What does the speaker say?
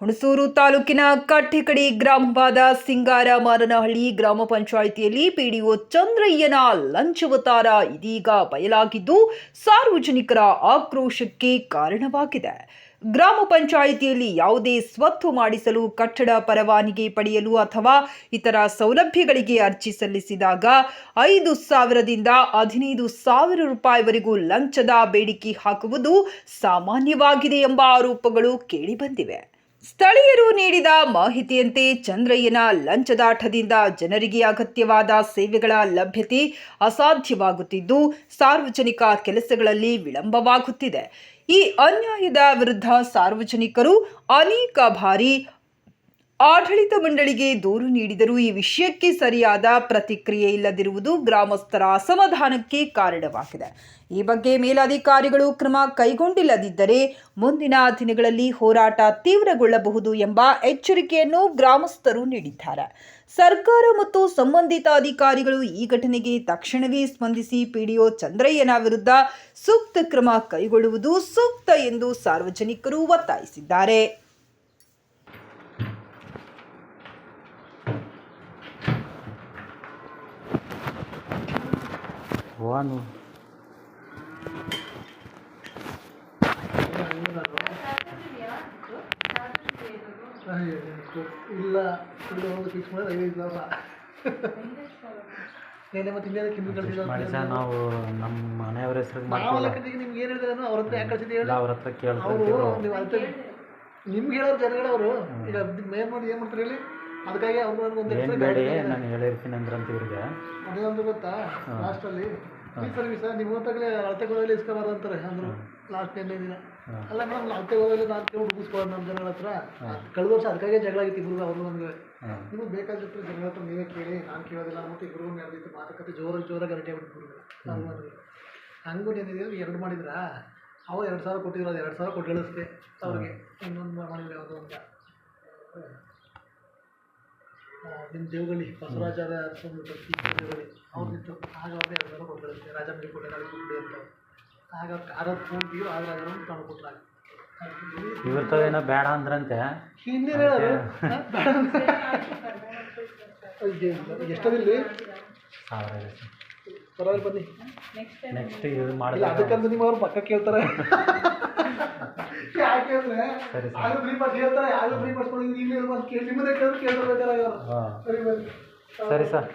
ಹುಣಸೂರು ತಾಲೂಕಿನ ಕಟ್ಟಿಕಡಿ ಗ್ರಾಮವಾದ ಸಿಂಗಾರ ಮಾರನಹಳ್ಳಿ ಗ್ರಾಮ ಪಂಚಾಯಿತಿಯಲ್ಲಿ ಪಿಡಿಒ ಚಂದ್ರಯ್ಯನ ಲಂಚವತಾರ ಇದೀಗ ಬಯಲಾಗಿದ್ದು ಸಾರ್ವಜನಿಕರ ಆಕ್ರೋಶಕ್ಕೆ ಕಾರಣವಾಗಿದೆ. ಗ್ರಾಮ ಪಂಚಾಯಿತಿಯಲ್ಲಿ ಯಾವುದೇ ಸ್ವತ್ತು ಮಾಡಿಸಲು ಕಟ್ಟಡ ಪರವಾನಿಗೆ ಪಡೆಯಲು ಅಥವಾ ಇತರ ಸೌಲಭ್ಯಗಳಿಗೆ ಅರ್ಜಿ ಸಲ್ಲಿಸಿದಾಗ ಐದು ಸಾವಿರದಿಂದ ಹದಿನೈದು ಸಾವಿರ ರೂಪಾಯಿವರೆಗೂ ಲಂಚದ ಬೇಡಿಕೆ ಹಾಕುವುದು ಸಾಮಾನ್ಯವಾಗಿದೆ ಎಂಬ ಆರೋಪಗಳು ಕೇಳಿಬಂದಿವೆ. ಸ್ಥಳೀಯರು ನೀಡಿದ ಮಾಹಿತಿಯಂತೆ ಚಂದ್ರಯ್ಯನ ಲಂಚದಾಟದಿಂದ ಜನರಿಗೆ ಅಗತ್ಯವಾದ ಸೇವೆಗಳ ಲಭ್ಯತೆ ಅಸಾಧ್ಯವಾಗುತ್ತಿದ್ದು, ಸಾರ್ವಜನಿಕ ಕೆಲಸಗಳಲ್ಲಿ ವಿಳಂಬವಾಗುತ್ತಿದೆ. ಈ ಅನ್ಯಾಯದ ವಿರುದ್ಧ ಸಾರ್ವಜನಿಕರು ಅನೇಕ ಬಾರಿ ಆಡಳಿತ ಮಂಡಳಿಗೆ ದೂರು ನೀಡಿದರೂ ಈ ವಿಷಯಕ್ಕೆ ಸರಿಯಾದ ಪ್ರತಿಕ್ರಿಯೆ ಇಲ್ಲದಿರುವುದು ಗ್ರಾಮಸ್ಥರ ಅಸಮಾಧಾನಕ್ಕೆ ಕಾರಣವಾಗಿದೆ. ಈ ಬಗ್ಗೆ ಮೇಲಾಧಿಕಾರಿಗಳು ಕ್ರಮ ಕೈಗೊಂಡಿಲ್ಲದಿದ್ದರೆ ಮುಂದಿನ ದಿನಗಳಲ್ಲಿ ಹೋರಾಟ ತೀವ್ರಗೊಳ್ಳಬಹುದು ಎಂಬ ಎಚ್ಚರಿಕೆಯನ್ನು ಗ್ರಾಮಸ್ಥರು ನೀಡಿದ್ದಾರೆ. ಸರ್ಕಾರ ಮತ್ತು ಸಂಬಂಧಿತ ಅಧಿಕಾರಿಗಳು ಈ ಘಟನೆಗೆ ತಕ್ಷಣವೇ ಸ್ಪಂದಿಸಿ ಪಿಡಿಒ ಚಂದ್ರಯ್ಯನ ವಿರುದ್ಧ ಸೂಕ್ತ ಕ್ರಮ ಕೈಗೊಳ್ಳುವುದು ಸೂಕ್ತ ಎಂದು ಸಾರ್ವಜನಿಕರು ಒತ್ತಾಯಿಸಿದ್ದಾರೆ. ವಾನು ಇಲ್ಲ ಒಂದು ಫಿಕ್ಸ್ ಮಾಡಿದ್ರೆ ಐದೈದು ಮತ್ತೆ ಕೆಮಿಕಲ್ ನಾವು ನಮ್ಮ ಮನೆಯವರ ಹೆಸರು ಮಾಡ್ತೀವಿ ನಿಮ್ಗೆ ಏನು ಹೇಳಿದ್ರು ಅವ್ರ ಹತ್ರ ಯಾಕೆ ಕಳ್ಸಿದ್ದೀವಿ ಅವ್ರ ಹತ್ರ ಅವರು ನೀವು ಅಂತ ನಿಮ್ಗೆ ಹೇಳೋರು ಜನಗಳವರು. ಈಗ ಮೇನ್ ಮಾಡಿ ಏನು ಮಾಡ್ತಾರೆ ಹೇಳಿ? ಅದಕ್ಕಾಗಿ ಅವ್ರು ಒಂದು ಏನು ಬೇಡಿ ನಾನು ಹೇಳಿರ್ತೀನಿ ಅಂದ್ರಂತ ಇವ್ರಿಗೆ. ಅದೇ ಒಂದು ಗೊತ್ತಾ ಲಾಸ್ಟಲ್ಲಿ ಈ ಸರ್ವಿಸ್ ನೀವು ಹೊತ್ತಾಗಲೇ ಅಳತೆಗಳಲ್ಲಿ ಇಸ್ಕೋಬಾರ್ದು ಅಂತಾರೆ. ಅಂದ್ರು ಲಾಸ್ಟ್ ಎಂಟನೇ ದಿನ. ಅಲ್ಲ ಮೇಡಮ್ ಅಳತೆಗಳಲ್ಲಿ ನಾನು ಕೇಳಿ ನಮ್ಮ ಜನಗಳ ಹತ್ರ. ಕಳೆದ ವರ್ಷ ಅದಕ್ಕಾಗೆ ಜಗಳ ಆಗಿತ್ತು ಇಬ್ರು ಅವರು ನನಗೆ. ನೀವು ಬೇಕಾಗಿತ್ತು ಜನಗಳ ಹತ್ರ ನೀವೇ ಕೇಳಿ ನಾನು ಕೇಳೋದಿಲ್ಲ ಮತ್ತು ಇಬ್ಬರು ನಡೆದಿತ್ತು ಮಾತುಕತೆ ಜೋರಾಗಿ ಜೋರಾಗಿ ಗರಟೆ ನಾವು ಹಂಗೂ ಏನಿದೆ ಎರಡು ಮಾಡಿದ್ರಾ? ಅವ ಎರಡು ಸಾವಿರ ಕೊಟ್ಟಿದ್ರು ಅದು ಎರಡು ಸಾವಿರ ಕೊಟ್ಟು ಗಳಿಸ್ದೆ ಅವ್ರಿಗೆ ಇನ್ನೊಂದು ಮಾಡಿದ್ರೆ ಯಾವುದೋ ಅಂತ ನಿಮ್ಮ ದೇವಗಳಿ ಬಸವರಾಚಾರ್ಯ ಅರ್ಸ್ಕೊಂಡ್ಬಿಟ್ಟು ದೇವಗಳಿ ಅವ್ರದ್ದಿತ್ತು ಆಗ ಅವ್ರಿಗೆ ಎರಡು ಸಾವಿರ ಕೊಟ್ಟು ಗಳಿಸ್ದೆ ರಾಜಮಂಡ್ರಿ ಕೊಟ್ಟೆ ನಾಳೆ ಕೊಟ್ಟು ಅಂತ. ಆಗ ತಂದು ತಾವೇನೋ ಬೇಡ ಅಂದ್ರಂತೆ. ಹಿಂದಿನ ಎಷ್ಟದಿಲ್ಲಿ? ಸಾವಿರ ಇದೆ ಸರ್. ಪರವಾಗಿಲ್ಲ ಬನ್ನಿ. ನೆಕ್ಸ್ಟ್ ಇದು ಮಾಡಿಲ್ಲ ಅದಕ್ಕಂತ ನಿಮ್ಮ ಅವ್ರು ಪಕ್ಕ ಕೇಳ್ತಾರೆ. ಯಾಕೆ ಅಂದ್ರೆ ಸರಿ, ಸರಿ. ಆಗ ಫ್ರೀ ಪಾಸ್ ಹೇಳ್ತಾರೆ ಆಗ ಫ್ರೀ ಪಾಸ್ ಕೊಡಿ ಇಲ್ಲಿ ಬಂದು ಕೇಳಿ ನಿಮ್ಮದೇ ಕೇಳಿದ್ರೆ ಕೇಳ್ತಾರೆ ಬೇಕಾದ್ರೆ ಹಾಂ. ಸರಿ ಬನ್ನಿ. ಸರಿ ಸರ್.